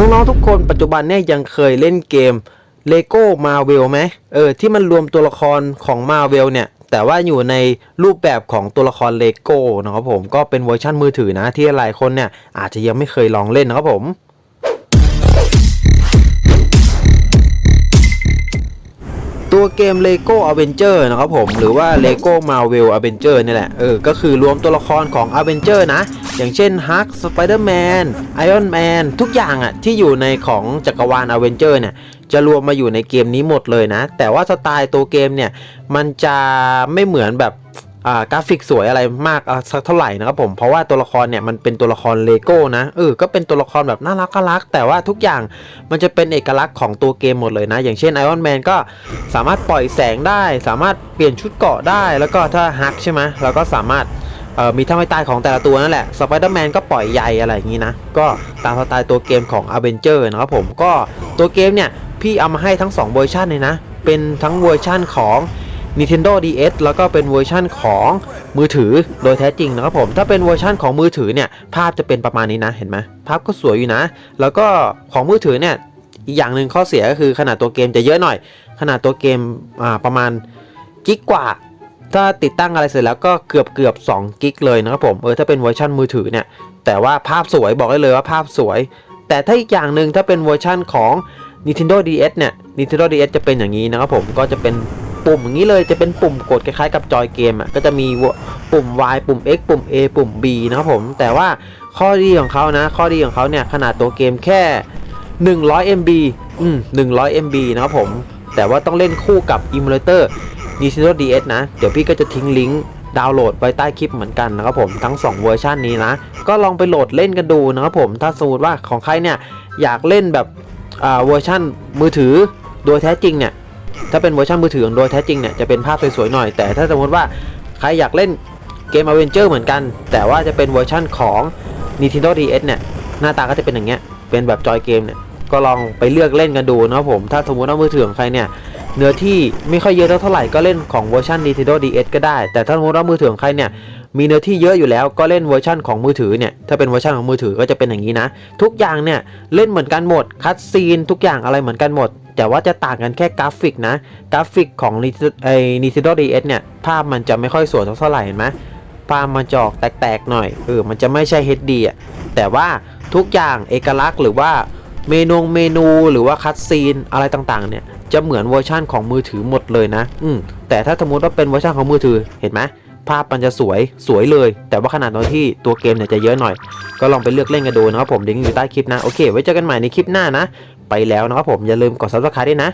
น้องๆทุกคนปัจจุบันเนี่ยยังเคยเล่นเกมเลโก้มาเวลไหมเออที่มันรวมตัวละครของมาเวลเนี่ยแต่ว่าอยู่ในรูปแบบของตัวละครเลโก้นะครับผมก็เป็นเวอร์ชันมือถือนะที่หลายคนเนี่ยอาจจะยังไม่เคยลองเล่นนะครับผม เกม Lego Avenger นะครับผม หรือว่า Lego Marvel Avenger นี่แหละ เออ ก็คือรวมตัวละครของ Avenger นะ อย่างเช่น Hulk Spider-Man Iron Man ทุกอย่างอะที่อยู่ในของจักรวาล Avenger เนี่ยจะรวมมาอยู่ในเกมนี้หมดเลยนะ แต่ว่าสไตล์ตัวเกมเนี่ย มันจะไม่เหมือนแบบ กราฟิกสวยอะไรมากสักเท่าไหร่นะครับผมเพราะว่าตัวละครเนี่ยมันเป็นตัวละครเลโก้นะเออก็เป็นตัวละครแบบน่ารักน่ารัก แต่ว่าทุกอย่างมันจะเป็นเอกลักษณ์ของตัวเกมหมดเลยนะ อย่างเช่น Iron Man ก็สามารถปล่อยแสงได้ สามารถเปลี่ยนชุดเกราะได้ แล้วก็ถ้าฮักใช่ไหมเราก็สามารถมีท่าไม่ตายของแต่ละตัวนั่นแหละ Spider-Man ก็ปล่อยใยอะไรอย่างนี้นะ ก็ตามสไตล์ตัวเกมของ Avenger นะครับผมก็ตัวเกมเนี่ยพี่เอามาให้ทั้งสองเวอร์ชันเลยนะ เป็นทั้งเวอร์ชั่นของ Nintendo DS แล้วก็เป็นเวอร์ชั่นของมือถือโดยแท้จริงนะครับผม ถ้าเป็นเวอร์ชั่นของมือถือเนี่ยภาพจะเป็นประมาณนี้นะเห็นไหมภาพก็สวยอยู่นะ แล้วก็ของมือถือเนี่ยอีกอย่างหนึ่งข้อเสียก็คือขนาดตัวเกมจะเยอะหน่อย ขนาดตัวเกมประมาณกิกกว่า ถ้าติดตั้งอะไรเสร็จแล้วก็เกือบเกือบ2กิกเลยนะครับผมเออถ้าเป็นเวอร์ชันมือถือเนี่ยแต่ว่าภาพสวยบอกได้เลยว่าภาพสวย แต่ถ้าอีกอย่างหนึ่งถ้าเป็นเวอร์ชันของ Nintendo DS เนี่ย Nintendo DS จะเป็นอย่างนี้นะครับผมก็จะเป็น ปุ่มอย่างนี้เลยจะเป็นปุ่มกดคล้ายๆกับจอยเกมอะก็จะมีปุ่ม Y ปุ่ม X ปุ่ม A ปุ่ม B นะครับผม แต่ว่าข้อดีของเขานะ ข้อดีของเขาเนี่ยขนาดตัวเกมแค่ 100 MB อืม100 MB นะครับผม แต่ว่าต้องเล่นคู่กับ Emulator Nintendo DS นะ เดี๋ยวพี่ก็จะทิ้งลิงก์ดาวน์โหลดไว้ใต้คลิปเหมือนกันนะครับผมทั้ง 2 เวอร์ชันนี้นะ ก็ลองไปโหลดเล่นกันดูนะครับผมถ้าสมมติว่าของใครเนี่ยอยากเล่นแบบอ่าเวอร์ชันมือถือโดยแท้จริงเนี่ย ถ้าเป็นเวอร์ชันมือถือโดยแท้จริงเนี่ยจะเป็นภาพสวยๆหน่อย แต่ถ้าสมมติว่าใครอยากเล่นเกม Avenger เหมือนกัน แต่ว่าจะเป็นเวอร์ชันของ Nintendo DS เนี่ยหน้าตาก็จะเป็นอย่างเงี้ยเป็นแบบจอยเกมเนี่ยก็ลองไปเลือกเล่นกันดูนะผม ถ้าสมมติว่ามือถือของใครเนี่ยเนื้อที่ไม่ค่อยเยอะเท่าไหร่ก็เล่นของเวอร์ชัน Nintendo DS ก็ได้ แต่ถ้าสมมติว่ามือถือของใครเนี่ยมีเนื้อที่เยอะอยู่แล้วก็เล่นเวอร์ชันของมือถือเนี่ยถ้าเป็นเวอร์ชันของมือถือก็จะเป็นอย่างนี้นะ ทุกอย่างเนี่ยเล่นเหมือนกันหมดคัดซีนทุกอย่างอะไรเหมือนกันหมด แต่ว่าจะต่างกันแค่กราฟิกนะ กราฟิกของไอ้ Nintendo DS เนี่ย ภาพมันจะไม่ค่อยสวยเท่าไหร่เห็นไหมภาพมันจอกแตกๆหน่อยเออมันจะไม่ใช่ HD อะแต่ว่าทุกอย่างเอกลักษณ์หรือว่าเมนูเมนูหรือว่าคัดซีนอะไรต่างๆ เนี่ย จะเหมือนเวอร์ชั่นของมือถือหมดเลยนะ อืมแต่ถ้าสมมติว่าเป็นเวอร์ชันของมือถือเห็นไหมภาพมันจะสวยสวยเลย แต่ว่าขนาดตอนที่ตัวเกมเนี่ยจะเยอะหน่อย ก็ลองไปเลือกเล่นกันดูนะครับผมลิงก์อยู่ใต้คลิปนะ โอเค ไว้เจอกันใหม่ในคลิปหน้านะ ไปแล้วนะครับผมอย่าลืมกด subscribe ด้วยนะ